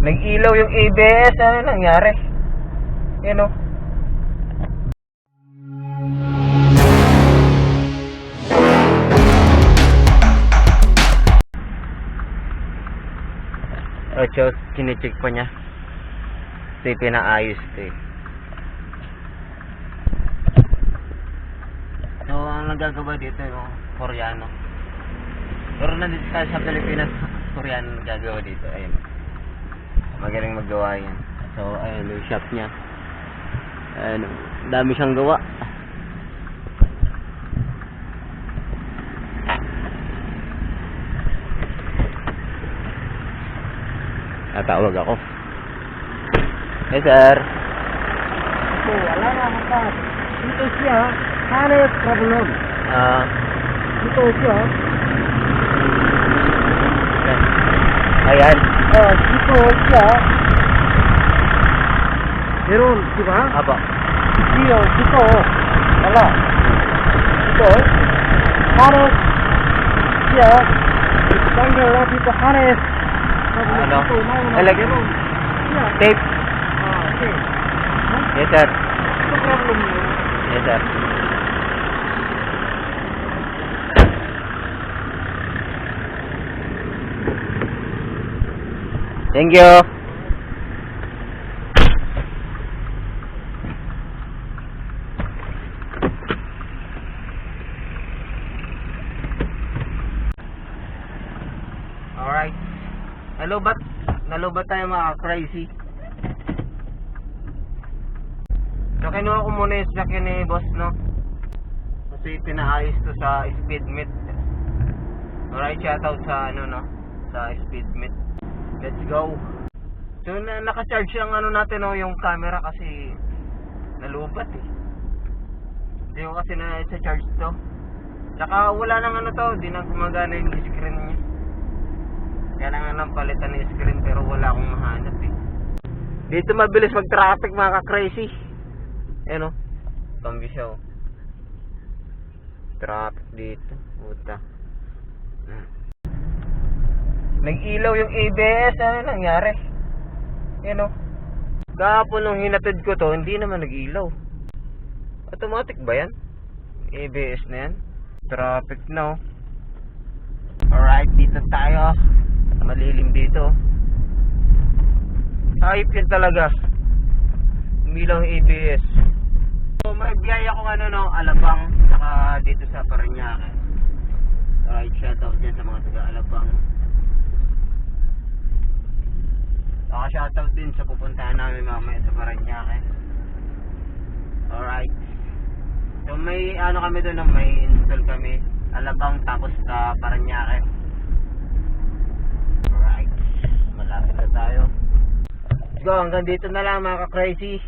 Nag-ilaw yung ABS. Ano nangyari? Yan o. Ocho, kinicheck pa niya. Ito pinaayos ito eh. So, ang nagagawa dito yung Koreano. Pero nandito tayo sa Pilipinas, Koreano nagagawa dito. Ayun. Magaling maggawa yan. So, ayun yung shop niya. Ayun, dami siyang gawa. Natawag ako. Yes, sir. So, wala na basta. Dito siya, halos problem. Ah, Dito siya. Ayan. Oh, dito siya. Meron, di ba? Apo. Dito, dito. Wala. Dito. Halos siya. Tanggal na dito halos. Ano? Siya. Tape. Ah, okay. Yes, sir. Ito problem niya. Yes, sir. Thank you. Alright. Nalubat, nalubat tayo mga crazy. So, kinuha ko muna yung sakyan ni boss, no? Kasi pinaayos to sa speed meet. Alright, shoutout sa ano, no? Sa speed meet. Let's go. So, na naka-charge ang ano natin, no? Yung camera kasi nalubat, eh. Hindi ko kasi na charge to. Tsaka wala nang ano to, di na gumagana yung screen niya. Nga nang palitan ng screen pero wala akong mahanap eh. Dito mabilis mag-traffic mga ka-crazy. Ayan o. Kambi siya o. Traffic dito. Puta. Nag-ilaw yung ABS. Ano nangyari? Ayan o. Kahapon nung hinatid ko to, hindi naman nag-ilaw. Automatic ba yan? ABS na yan? Traffic na o. Alright, dito tayo. Malilim dito. Ayop yun talaga. Umilaw ABS. So, may biyaya kong ano no, Alabang, saka dito sa Parañaque. Alright, shoutout dyan sa mga taga Alabang. Saka din sa pupuntahan namin mamaya sa Parañaque. Alright. So may ano kami doon, may install kami. Alabang tapos sa Parañaque. Alright. Malapit na tayo. Let's go, hanggang dito na lang mga ka-crazy.